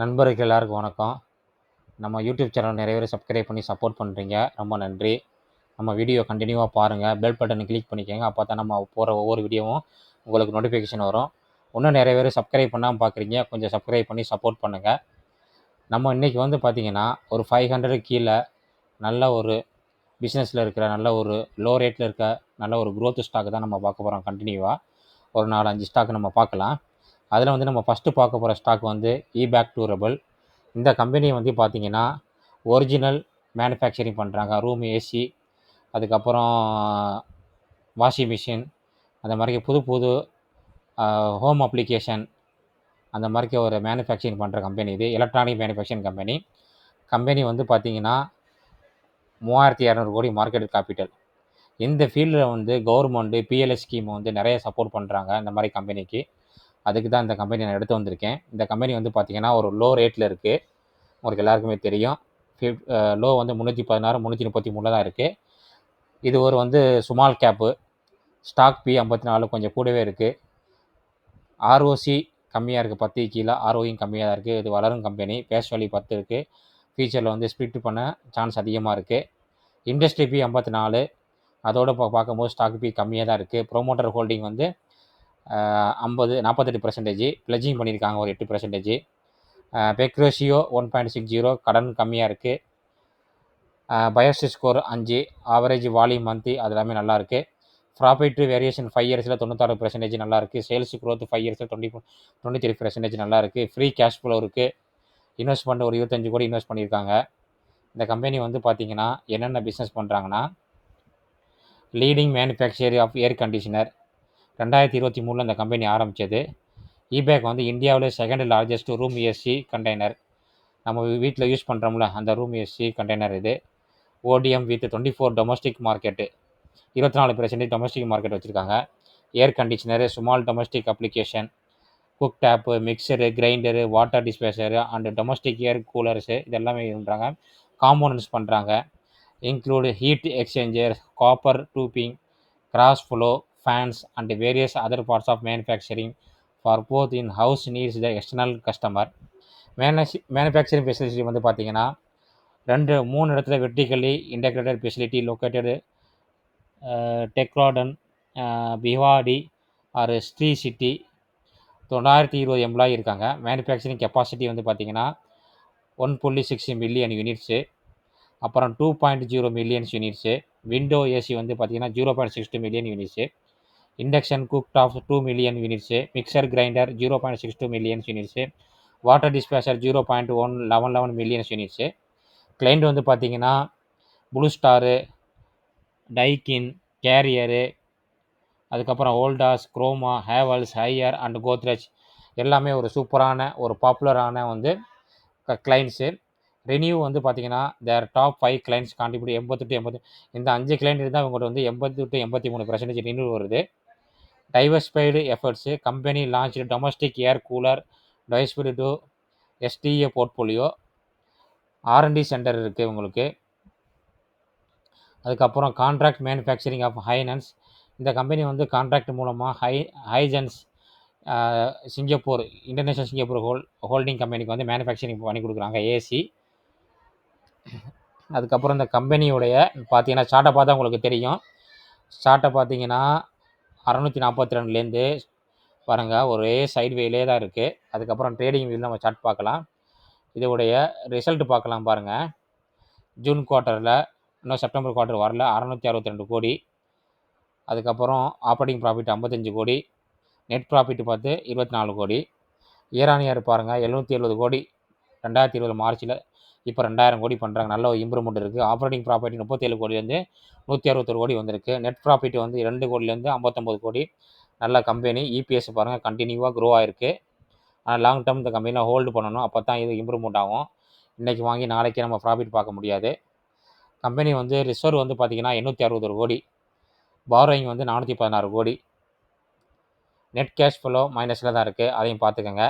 நண்பருக்கு எல்லாருக்கும் வணக்கம். நம்ம யூடியூப் சேனல் நிறைய பேர் சப்ஸ்கிரைப் பண்ணி சப்போர்ட் பண்ணுறீங்க ரொம்ப நன்றி. நம்ம வீடியோ கண்டினியூவாக பாருங்கள் பெல் பட்டனை கிளிக் பண்ணிக்கோங்க. அப்போ தான் நம்ம போகிற ஒவ்வொரு வீடியோவும் உங்களுக்கு நோட்டிஃபிகேஷன் வரும். இன்னும் நிறைய பேர் சப்ஸ்கிரைப் பண்ணாமல் பார்க்குறீங்க கொஞ்சம் சப்ஸ்கிரைப் பண்ணி சப்போர்ட் பண்ணுங்கள் நம்ம இன்றைக்கி வந்து பார்த்திங்கன்னா ஒரு ஃபைவ் ஹண்ட்ரட் கீழே நல்ல ஒரு பிஸ்னஸில் இருக்கிற நல்ல ஒரு லோ ரேட்டில் இருக்க நல்ல ஒரு க்ரோத் ஸ்டாக் தான் நம்ம பார்க்க போகிறோம் கண்டினியூவாக ஒரு நாலு அஞ்சு ஸ்டாக் நம்ம பார்க்கலாம். அதில் வந்து நம்ம ஃபஸ்ட்டு பார்க்க போகிற ஸ்டாக் வந்து இபேக் டூரபிள் இந்த கம்பெனி வந்து பார்த்திங்கன்னா ஒரிஜினல் மேனுஃபேக்சரிங் பண்ணுறாங்க ரூம் ஏசி அதுக்கப்புறம் வாஷிங் மிஷின் அந்த மாதிரி புது புது ஹோம் அப்ளிகேஷன் அந்த மாதிரி ஒரு மேனுஃபேக்சரிங் பண்ணுற கம்பெனி இது. எலக்ட்ரானிக் மேனுஃபேக்சரிங் கம்பெனி கம்பெனி வந்து பார்த்திங்கன்னா மூவாயிரத்தி இரநூறு கோடி மார்க்கெட் கேபிட்டல் இந்த ஃபீல்டில் வந்து கவர்மெண்ட்டு பிஎல்எஸ் ஸ்கீம் வந்து நிறைய சப்போர்ட் பண்ணுறாங்க இந்த மாதிரி கம்பெனிக்கு அதுக்கு தான் இந்த கம்பெனி நான் எடுத்து வந்திருக்கேன். இந்த கம்பெனி வந்து பார்த்திங்கன்னா ஒரு லோ ரேட்டில் இருக்குது உங்களுக்கு எல்லாருக்குமே தெரியும். ஃபிஃப் லோ வந்து முந்நூற்றி பதினாறு முந்நூற்றி முப்பத்தி மூணில் தான் இருக்குது இது ஒரு வந்து சுமால் கேப்பு ஸ்டாக் பி ஐம்பத்தி நாலு கொஞ்சம் கூடவே இருக்குது ஆர்ஓசி கம்மியாக இருக்குது பத்து கீழே. ஆர்ஓயும் கம்மியாக தான் இருக்குது இது வளரும் கம்பெனி பேஸ் வேலி பத்து இருக்குது ஃபியூச்சரில் வந்து ஸ்ப்ளிட் பண்ண சான்ஸ் அதிகமாக இருக்குது இண்டஸ்ட்ரி பி ஐம்பத்தி நாலு. அதோடு இப்போ பார்க்கும்போது ஸ்டாக் பி கம்மியாக தான் இருக்குது ப்ரோமோட்டர் ஹோல்டிங் வந்து ஐம்பது நாற்பத்தெட்டு பர்சன்டேஜ் பிளஜிங் பண்ணியிருக்காங்க ஒரு எட்டு percentage PEG ratio one point six zero கடன் கம்மியாக இருக்குது பயோஸ்டி ஸ்கோர் அஞ்சு ஆவரேஜ் வால்யூம் மந்த்லி அது எல்லாமே நல்லாயிருக்கு ப்ராஃபிட் வேரியேஷன் ஃபைவ் இயர்ஸில் தொண்ணூத்தாறு பர்சன்டேஜ் நல்லாயிருக்கு சேல்ஸ் க்ரோத் ஃபைவ் இயர்ஸில் டுவெண்ட்டி டுவெண்ட்டி த்ரீ பர்சன்டேஜ் நல்லா இருக்குது ஃப்ரீ கேஷ் ஃப்ளோ இருக்குது இன்வெஸ்ட்மெண்ட் ஒரு இருபத்தஞ்சு கோடி இன்வெஸ்ட் பண்ணியிருக்காங்க. இந்த கம்பெனி வந்து பார்த்தீங்கன்னா என்னென்ன பிஸ்னஸ் பண்ணுறாங்கன்னா leading manufacturer of air conditioner ரெண்டாயிரத்தி இருபத்தி மூணில் இந்த கம்பெனி ஆரம்பித்தது இபேக் வந்து இந்தியாவிலே second largest room AC container நம்ம வீட்டில் யூஸ் பண்ணுறோம்ல அந்த ரூம் ஏசி கண்டெய்னர் இது. ODM with twenty four domestic market இருபத்தி நாலு பெர்சன்டேஜ் டொமஸ்டிக் மார்க்கெட் வச்சுருக்காங்க. Air conditioner small domestic application cook top mixer grinder water dispenser and domestic air coolers இது எல்லாமே பண்ணுறாங்க காம்போனன்ட்ஸ் பண்ணுறாங்க include heat exchanger copper tubing cross flow fans and various other parts of manufacturing for both in house needs the external customer means manufacturing facility வந்து பார்த்தீங்கன்னா ரெண்டு மூணு இடத்துல vertically integrated facility located Dehradun Bhiwadi are Sri city தொள்ளாயிரத்தி இருபது employee இருக்காங்க. Manufacturing capacity வந்து பார்த்தீங்கன்னா ஒன் புள்ளி சிக்ஸ் மில்லியன் யூனிட்ஸு அப்புறம் two point zero millions units window AC வந்து பார்த்தீங்கன்னா zero point six two million units induction cook top two million units mixer grinder zero point six two millions units water dispenser zero point one eleven eleven millions units client வந்து பார்த்தீங்கன்னா Blue star Daikin Carrier அதுக்கப்புறம் ஓல்டாஸ் chroma Havells Haier and Godrej எல்லாமே ஒரு சூப்பரான ஒரு பாப்புலரான வந்து clients revenue வந்து பார்த்தீங்கன்னா their top five clients contribute எண்பத்தி டு எண்பத்தி இந்த அஞ்சு கிளைண்ட் இருந்தால் அவங்கள்ட்ட வந்து எண்பத்தி டு எண்பத்தி மூணு பர்சன்டேஜ் ரெனியூ வருது. Diversified efforts company launched domestic air cooler diversified to SDA portfolio R and D centre இருக்குது உங்களுக்கு. அதுக்கப்புறம் கான்ட்ராக்ட் மேனுஃபேக்சரிங் ஆஃப் ஹைனன்ஸ். இந்த கம்பெனி வந்து கான்ட்ராக்ட் மூலமாக hi hygienes Singapore international Singapore whole holding கம்பெனிக்கு வந்து மேனுஃபேக்சரிங் பண்ணி கொடுக்குறாங்க ஏசி. அதுக்கப்புறம் இந்த கம்பெனியுடைய பார்த்தீங்கன்னா சார்ட்டை பார்த்தா உங்களுக்கு தெரியும். சார்ட்டை பார்த்தீங்கன்னா அறநூற்றி நாற்பத்தி ரெண்டுலேருந்து பாருங்கள் ஒரே சைட்வேலே தான் இருக்குது அதுக்கப்புறம் ட்ரேடிங் வியூவில் நம்ம சார்ட் பார்க்கலாம். இதோடைய ரிசல்ட் பார்க்கலாம் பாருங்கள் ஜூன் குவார்ட்டரில் இன்னும் செப்டம்பர் குவார்ட்டர் வரல அறநூற்றி அறுபத்தி ரெண்டு கோடி. அதுக்கப்புறம் ஆப்ரேட்டிங் ப்ராஃபிட் ஐம்பத்தஞ்சு கோடி. நெட் ப்ராஃபிட் பார்த்து இருபத்தி நாலு கோடி. இயர் ஆன் இயர் பாருங்கள் எழுநூற்றி எழுபது கோடி. ரெண்டாயிரத்தி இருபது மார்ச்சில் இப்போ ரெண்டாயிரம் கோடி பண்ணுறாங்க நல்ல ஒரு இம்ப்ரூவ்மெண்ட் இருக்குது ஆப்ரேட்டிங் ப்ராஃபிட் முப்பத்தேழு கோடிலேருந்து நூற்றி அறுபத்தொரு கோடி வந்திருக்கு. நெட் ப்ராஃபிட் வந்து ரெண்டு கோடிலேருந்து ஐம்பத்தொம்பது கோடி. நல்ல கம்பெனி இபிஎஸ் பாருங்கள் கண்டினியூவாக க்ரோ ஆயிருக்கு. ஆனால் லாங் டேர்ம் இந்த கம்பெனியில் ஹோல்டு பண்ணணும். அப்போ தான் இது இம்ப்ரூவ்மெண்ட் ஆகும். இன்றைக்கி வாங்கி நாளைக்கு நம்ம ப்ராஃபிட் பார்க்க முடியாது. கம்பெனி வந்து ரிசர்வ் வந்து பார்த்திங்கன்னா எண்ணூற்றி அறுபத்தொரு கோடி. பாரோயிங் வந்து நானூற்றி பதினாறு கோடி. நெட் கேஷ் ஃப்ளோ மைனஸில் தான் இருக்குது அதையும் பார்த்துக்கோங்க.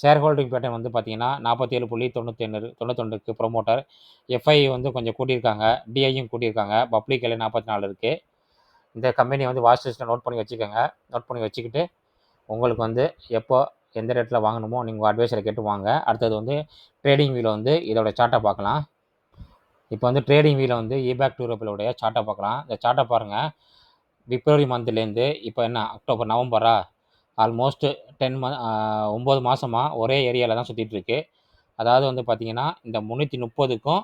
ஷேர் ஹோல்டிங் பேட்டர்ன் வந்து பார்த்தீங்கன்னா நாற்பத்தேழு புள்ளி தொண்ணூற்றி ஒன்று தொண்ணூத்தொண்டுக்கு ப்ரொமோட்டர் எஃப்ஐ வந்து கொஞ்சம் கூட்டியிருக்காங்க டிஐயும் கூட்டியிருக்காங்க பப்ளிக் எல்லாம் நாற்பத்தி நாலு இருக்குது இந்த கம்பெனியை வந்து வாட்ச் லிஸ்ட்டில் நோட் பண்ணி வச்சுக்கோங்க. நோட் பண்ணி வச்சுக்கிட்டு உங்களுக்கு வந்து எப்போ எந்த ரேட்டில் வாங்கணுமோ நீங்கள் அட்வைஸரை கேட்டு வாங்க. அடுத்தது வந்து ட்ரேடிங் வியூவில் வந்து இதோட சார்ட்டை பார்க்கலாம். இப்போ வந்து ட்ரேடிங் வியூவில் வந்து இபேக் டூரபிளோடைய சார்ட்டை பார்க்கலாம். இந்த சார்ட்டை பாருங்கள் பிப்ரவரி மந்த்லேருந்து இப்போ என்ன அக்டோபர் நவம்பரா ஆல்மோஸ்ட் டென் மந்த் ஒம்பது மாதமாக ஒரே ஏரியாவில் தான் சுற்றிட்டு இருக்கு அதாவது வந்து பார்த்திங்கன்னா இந்த முந்நூற்றி முப்பதுக்கும்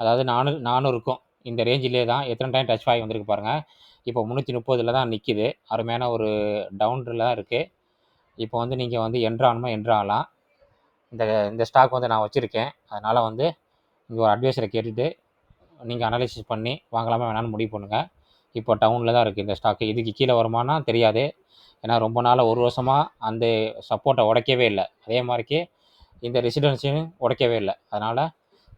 அதாவது நானூறு நானூறுக்கும் இந்த ரேஞ்சிலே தான் எத்தனை டைம் டச் ஆகி வந்திருக்கு பாருங்கள் இப்போ முந்நூற்றி முப்பதில் தான் நிற்கிது அருமையான ஒரு டவுன்ல தான் இருக்குது இப்போ வந்து நீங்கள் வந்து என்ட்ரு ஆகணுமா இந்த இந்த ஸ்டாக் வந்து நான் வச்சுருக்கேன். அதனால் வந்து இங்கே ஒரு அட்வைஸரை கேட்டுட்டு நீங்கள் அனாலிசிஸ் பண்ணி வாங்கலாமா வேணாலும் முடிவு பண்ணுங்கள் இப்போ டவுனில் தான் இருக்குது இந்த ஸ்டாக்கு இதுக்கு கீழே வருமானா தெரியாது. ஏன்னா ரொம்ப நாளாக ஒரு வருஷமாக அந்த சப்போர்ட்டை உடைக்கவே இல்லை. அதே மாதிரிக்கு இந்த ரெசிடென்சியும் உடைக்கவே இல்லை. அதனால்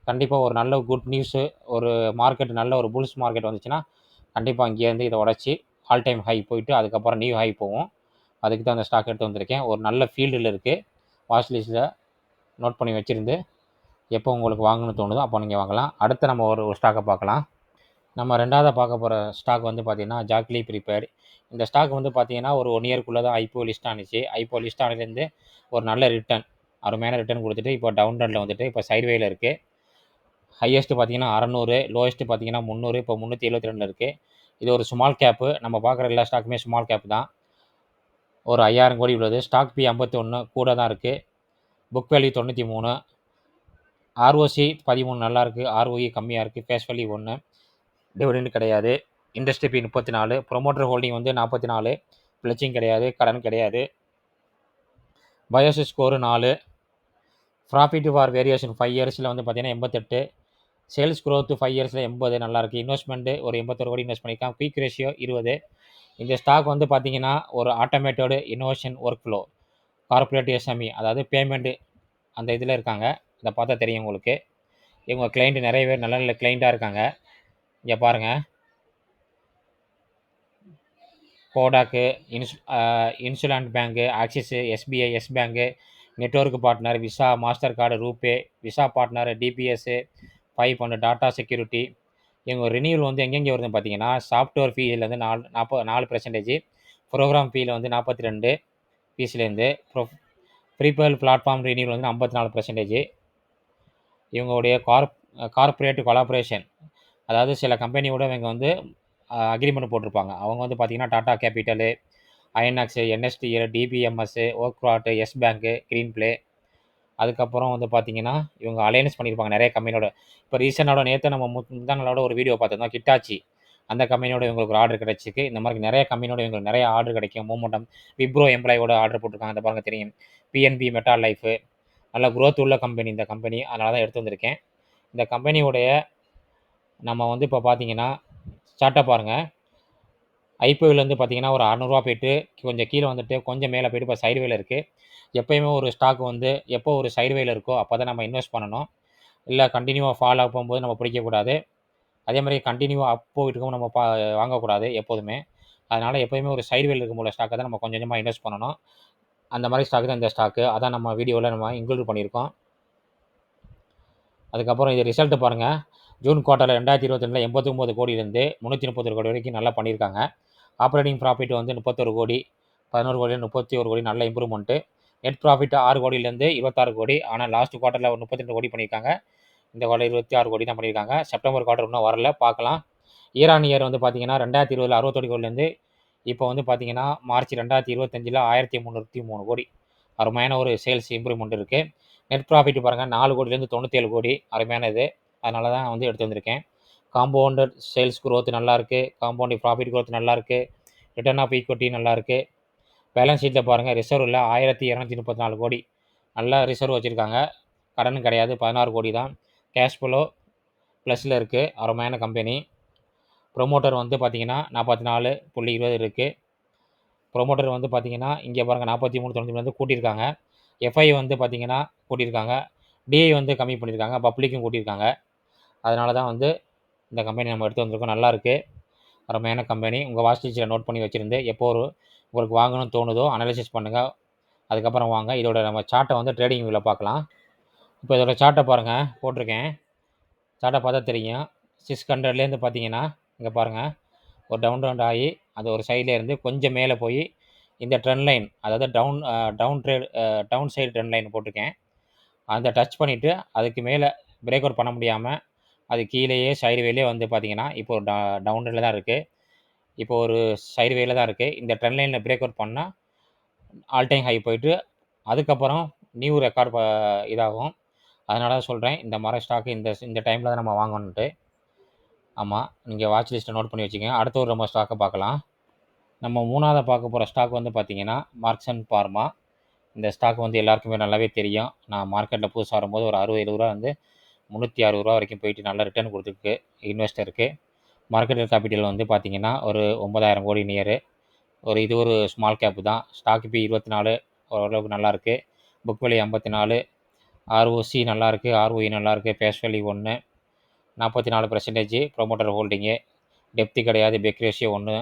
கண்டிப்பாக ஒரு நல்ல குட் நியூஸு ஒரு மார்க்கெட் நல்ல ஒரு புல்ஸ் மார்க்கெட் வந்துச்சுன்னா கண்டிப்பாக இங்கேருந்து இதை உடச்சி ஆல் டைம் ஹை போயிட்டு அதுக்கப்புறம் நியூ ஹை போகும் அதுக்கு தான் அந்த ஸ்டாக் எடுத்து வந்திருக்கேன். ஒரு நல்ல ஃபீல்டில் இருக்குது வாட்ச் லிஸ்ட்டில் நோட் பண்ணி வச்சுருந்து எப்போ உங்களுக்கு வாங்கணும்னு தோணுதோ அப்போ நீங்கள் வாங்கலாம். அடுத்து நம்ம ஒரு ஒரு ஸ்டாக்கை பார்க்கலாம். நம்ம ரெண்டாவதாக பார்க்க போகிற ஸ்டாக் வந்து பார்த்திங்கன்னா ஜாக்லி ப்ரிப்பேர் இந்த ஸ்டாக் வந்து பார்த்தீங்கன்னா ஒரு ஒன் இயர்க்குள்ளே தான் ஐபிஓ லிஸ்ட் ஆனிச்சு. ஐப்போ லிஸ்ட் ஆனதுலேருந்து ஒரு நல்ல ரிட்டர்ன் அருமையான ரிட்டர்ன் கொடுத்துட்டு இப்போ டவுன் ட்ரெண்டில் வந்துட்டு இப்போ சைட்வேயில் இருக்குது ஹையஸ்ட்டு பார்த்தீங்கன்னா அறநூறு லோயஸ்ட்டு பார்த்தீங்கன்னா முந்நூறு இப்போ முந்நூற்றி எழுபத்தி ரெண்டில் இருக்குது இது ஒரு ஸ்மால் கேப்பு நம்ம பார்க்குற எல்லா ஸ்டாக்குமே ஸ்மால் கேப் தான். ஒரு ஐயாயிரம் கோடி உள்ளது. ஸ்டாக் பி ஐம்பத்தி ஒன்று கூட தான் இருக்குது புக் வேல்யூ தொண்ணூற்றி மூணு ஆர்ஓசி பதிமூணு நல்லாயிருக்கு ஆர்ஓஇ கம்மியாக இருக்குது ஃபேஸ் வேல்யூ ஒன்று டிவிடெண்ட் கிடையாது. இண்டஸ்ட்ரி பி முப்பத்தி நாலு ப்ரொமோட்டர் ஹோல்டிங் வந்து நாற்பத்தி நாலு பிளச்சிங் கிடையாது கடன் கிடையாது. பயோசிஸ் ஸ்கோரு நாலு ப்ராஃபிட் ஃபார் வேரியேஷன் ஃபைவ் இயர்ஸில் வந்து பார்த்தீங்கன்னா எண்பத்தெட்டு சேல்ஸ் க்ரோத்து ஃபைவ் இயர்ஸில் எண்பது நல்லாயிருக்கு இன்வெஸ்ட்மெண்ட்டு ஒரு எண்பத்தொரு கோடி இன்வெஸ்ட் பண்ணியிருக்கான் குயிக் ரேஷியோ இருபது. இந்த ஸ்டாக் வந்து பார்த்தீங்கன்னா ஒரு automated innovation work flow corporate SME அதாவது பேமெண்ட்டு அந்த இதில் இருக்காங்க. இதை பார்த்தா தெரியும் உங்களுக்கு. இவங்க கிளைண்ட்டு நிறைய பேர் நல்ல நல்ல கிளைண்ட்டாக இருக்காங்க. இங்கே பாருங்கள் கோடாக்கு இன்ஸ் IndusInd bank Axis SBI Yes bank network partner Visa Master card RuPay Visa partner DBS five பண்ணு டாட்டா செக்யூரிட்டி இவங்க ரினியூவல் வந்து எங்கெங்கே வருதுன்னு பார்த்தீங்கன்னா சாஃப்ட்வேர் ஃபீஸில் வந்து நாலு நாற்பது நாலு பர்சன்டேஜ் ப்ரோக்ராம் ஃபீயில் வந்து நாற்பத்தி ரெண்டு ஃபீஸ்லேருந்து ப்ரோ ப்ரீபேல் பிளாட்ஃபார்ம் ரினியூவல் வந்து ஐம்பத்தி நாலு பர்சன்டேஜ் இவங்களுடைய கார்ப் கார்ப்பரேட் கொலாபரேஷன் அதாவது சில கம்பெனியோட இவங்க வந்து அக்ரிமெண்ட் போட்டிருப்பாங்க. அவங்க வந்து பார்த்திங்கன்னா Tata capital INX NSDL DBMS ஓக்ராட்டு Yes bank green play அதுக்கப்புறம் வந்து பார்த்தீங்கன்னா இவங்க அலையன்ஸ் பண்ணியிருப்பாங்க நிறைய கம்பெனியோட. இப்போ ரீசெண்டாக நேற்று நம்ம முந்தானோட ஒரு வீடியோ பார்த்துருந்தோம் கிட்டாச்சி. அந்த கம்பெனியோட இவங்களுக்கு ஒரு ஆர்டர் கிடச்சிருக்கு. இந்த மாதிரி நிறைய கம்பெனியோட இவங்களுக்கு நிறைய ஆர்டர் கிடைக்கும். மூமெண்டம் விப்ரோ எம்ப்ளாயோட ஆர்டர் போட்டிருக்காங்க. அந்த பாருங்க தெரியும். பிஎன்பி மெட்டா லைஃபு நல்ல குரோத் உள்ள கம்பெனி இந்த கம்பெனி அதனால தான் எடுத்து வந்திருக்கேன். இந்த கம்பெனியோடைய நம்ம வந்து இப்போ பார்த்தீங்கன்னா சார்ட்டை பாருங்கள் ஐபிஓலேருந்து பார்த்தீங்கன்னா ஒரு அறநூறுவா போயிட்டு கொஞ்சம் கீழே வந்துட்டு கொஞ்சம் மேலே போயிட்டு இப்போ சைடுவேல இருக்குது எப்போயுமே ஒரு ஸ்டாக் வந்து எப்போ ஒரு சைடுவேல இருக்கோ அப்போ தான் நம்ம இன்வெஸ்ட் பண்ணணும். இல்லை கண்டினியூவாக ஃபால் ஆக போகும்போது நம்ம பிடிக்கக்கூடாது. அதே மாதிரி கண்டினியூவாக அப் போயிட்டு நம்ம பா வாங்கக்கூடாது எப்போதுமே. அதனால் எப்போயுமே ஒரு சைடுவேல இருக்கும் போல ஸ்டாக்கை தான் நம்ம கொஞ்சம் கொஞ்சமாக இன்வெஸ்ட் பண்ணணும். அந்த மாதிரி ஸ்டாக் தான் இந்த ஸ்டாக்கு அதான் நம்ம வீடியோவில் நம்ம இன்க்ளூட் பண்ணியிருக்கோம். அதுக்கப்புறம் இது ரிசல்ட்டு பாருங்கள் ஜூன் குவார்ட்டரில் ரெண்டாயிரத்தி இருபத்தி ரெண்டில் எண்பத்தொம்போது கோடியிலேருந்து முந்நூற்றி முப்பத்தொரு கோடி வரைக்கும் நல்லா பண்ணியிருக்காங்க. ஆப்ரேட்டிங் ப்ராஃபிட் வந்து முப்பத்தொரு கோடி பதினோரு கோடி முப்பத்தி ஒரு கோடி நல்ல இம்ப்ரூவ்மெண்ட்டு நெட் ப்ராஃபிட் ஆறு கோடியிலேருந்து இருபத்தாறு கோடி. ஆனால் லாஸ்ட் குவார்ட்டரில் ஒரு முப்பத்தி ரெண்டு கோடி பண்ணியிருக்காங்க. இந்த குவார்டர் இருபத்தி ஆறு கோடி தான் பண்ணியிருக்காங்க. செப்டம்பர் குவார்டர் இன்னும் வரல பார்க்கலாம். இயர் ஆன் இயர் வந்து பார்த்தீங்கன்னா ரெண்டாயிரத்தி இருபதில் அறுபத்தோடி கோடிலேருந்து இப்போ வந்து பார்த்தீங்கன்னா மார்ச் ரெண்டாயிரத்தி இருபத்தஞ்சில் ஆயிரத்தி முந்நூற்றி மூணு கோடி. அருமையான ஒரு சேல்ஸ் இம்ப்ரூவ்மெண்ட் இருக்குது நெட் ப்ராஃபிட் பாருங்கள் நாலு கோடியிலேருந்து தொண்ணூற்றேழு கோடி. அருமையான இது அதனால தான் வந்து எடுத்து வந்திருக்கேன். காம்பவுண்டட் சேல்ஸ் க்ரோத் நல்லாயிருக்கு. காம்பவுண்டிங் ப்ராஃபிட் க்ரோத் நல்லா இருக்குது ரிட்டர்ன் ஆஃப் ஈக்விட்டி நல்லாயிருக்கு பேலன்ஸ் ஷீட்டில் பாருங்கள் ரிசர்வில் ஆயிரத்தி இரநூத்தி முப்பத்தி நாலு கோடி. நல்லா ரிசர்வ் வச்சுருக்காங்க. கடன் கிடையாது பதினாறு கோடி தான். கேஷ் ஃப்ளோ ப்ளஸில் இருக்குது அருமையான கம்பெனி ப்ரொமோட்டர் வந்து பார்த்தீங்கன்னா நாற்பத்தி நாலு புள்ளி இருபது இருக்குது ப்ரொமோட்டர் வந்து பார்த்தீங்கன்னா இங்கே பாருங்கள் நாற்பத்தி மூணு தொண்ணூற்றி வந்து கூட்டியிருக்காங்க. எஃப்ஐ வந்து பார்த்தீங்கன்னா கூட்டியிருக்காங்க. டிஐ வந்து கம்மி பண்ணியிருக்காங்க. பப்ளிக்கும் கூட்டியிருக்காங்க. அதனால தான் வந்து இந்த கம்பெனி நம்ம எடுத்து வந்திருக்கோம். நல்லாயிருக்கு அருமையான கம்பெனி உங்கள் வாட்ச் லிஸ்ட்டில் நோட் பண்ணி வச்சுருந்து எப்போ ஒரு உங்களுக்கு வாங்கணும்னு தோணுதோ அனலைசிஸ் பண்ணுங்கள் அதுக்கப்புறம் வாங்க. இதோட நம்ம சார்ட்டை வந்து ட்ரேடிங் வியூவில் பார்க்கலாம். இப்போ இதோட சார்ட்டை பாருங்கள் போட்டிருக்கேன். சார்ட்டை பார்த்தா தெரியும். சிக்ஸ் ஹண்ட்ரட்லேருந்து பார்த்தீங்கன்னா இங்கே பாருங்கள் ஒரு டவுன் ரவுண்ட் ஆகி அது ஒரு சைடில் இருந்து கொஞ்சம் மேலே போய் இந்த ட்ரெண்ட் லைன் அதாவது down down trade down side trend line போட்டிருக்கேன். அந்த டச் பண்ணிவிட்டு அதுக்கு மேலே பிரேக் அவுட் பண்ண முடியாமல் அது கீழேயே சைடு வேலே வந்து பார்த்தீங்கன்னா இப்போ ட டவுன்ல தான் இருக்குது இப்போ ஒரு சைடு வேல தான் இருக்குது இந்த ட்ரெண்ட் லைனில் பிரேக் அவுட் பண்ணால் ஆல் டைம் ஹை போயிட்டு அதுக்கப்புறம் நியூ ரெக்கார்ட் ப இதாகும். அதனால தான் சொல்கிறேன் இந்த மர ஸ்டாக்கு இந்த இந்த டைமில் தான் நம்ம வாங்கணுன்ட்டு ஆமாம் நீங்கள் வாட்ச் லிஸ்ட்டை நோட் பண்ணி வச்சுக்கோங்க. அடுத்த ஒரு நம்ம ஸ்டாக்கை பார்க்கலாம். நம்ம மூணாவது பார்க்க போகிற ஸ்டாக் வந்து பார்த்தீங்கன்னா மார்க்ஸ் அண்ட் பார்மா இந்த ஸ்டாக் வந்து எல்லாருக்குமே நல்லாவே தெரியும். நான் மார்க்கெட்டில் புதுசாக வரும்போது ஒரு அறுபது எழுபது ரூபா வந்து முந்நூற்றி அறுபது ரூபா வரைக்கும் போயிட்டு நல்ல ரிட்டர்ன் கொடுத்துருக்கு. இன்வெஸ்டருக்கு மார்க்கெட் கேபிட்டல் வந்து பார்த்திங்கன்னா ஒரு ஒம்பதாயிரம் கோடி நியரு ஒரு இது ஒரு ஸ்மால் கேப்பு தான். ஸ்டாக் பி இருபத்தி நாலு ஓரளவுக்கு நல்லாயிருக்கு புக் வேலி ஐம்பத்தி நாலு. ஆர்ஓசி நல்லாயிருக்கு ஆர்ஓஇ நல்லாயிருக்கு ஃபேஸ் ஒன்று நாற்பத்தி நாலு பர்சன்டேஜ் ப்ரொமோட்டர் ஹோல்டிங்கு டெப்த்து கிடையாது. பெக் ரேஷியோ ஒன்று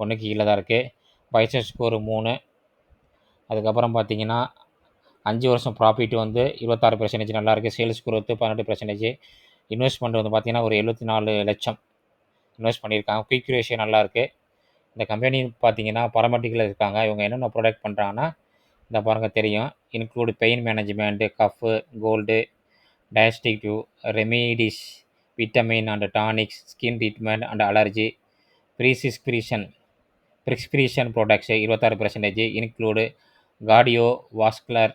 ஒன்றுக்கு கீழே தான் இருக்குது பைசஸ் ஸ்கோர் மூணு. அதுக்கப்புறம் பார்த்தீங்கன்னா அஞ்சு வருஷம் ப்ராஃபிட் வந்து இருபத்தாறு பர்சன்டேஜ் நல்லாயிருக்கு சேல்ஸ் குரோத்து பன்னெண்டு பர்சன்டேஜ் இன்வெஸ்ட்மெண்ட் வந்து பார்த்தீங்கன்னா ஒரு எழுபத்தி நாலு லட்சம். இன்வெஸ்ட் பண்ணியிருக்காங்க. குயிக் ரேஷியோ நல்லாயிருக்கு இந்த கம்பெனி பார்த்தீங்கன்னா பரமெட்டிக்கில் இருக்காங்க. இவங்க என்னென்ன ப்ராடக்ட் பண்ணுறாங்கன்னா இந்த பாருங்கள் தெரியும். Include pain management cough cold digestive due remedies vitamin and tonics skin treatment and allergy prescription prescription products இருபத்தாறு percentage include cardio vascular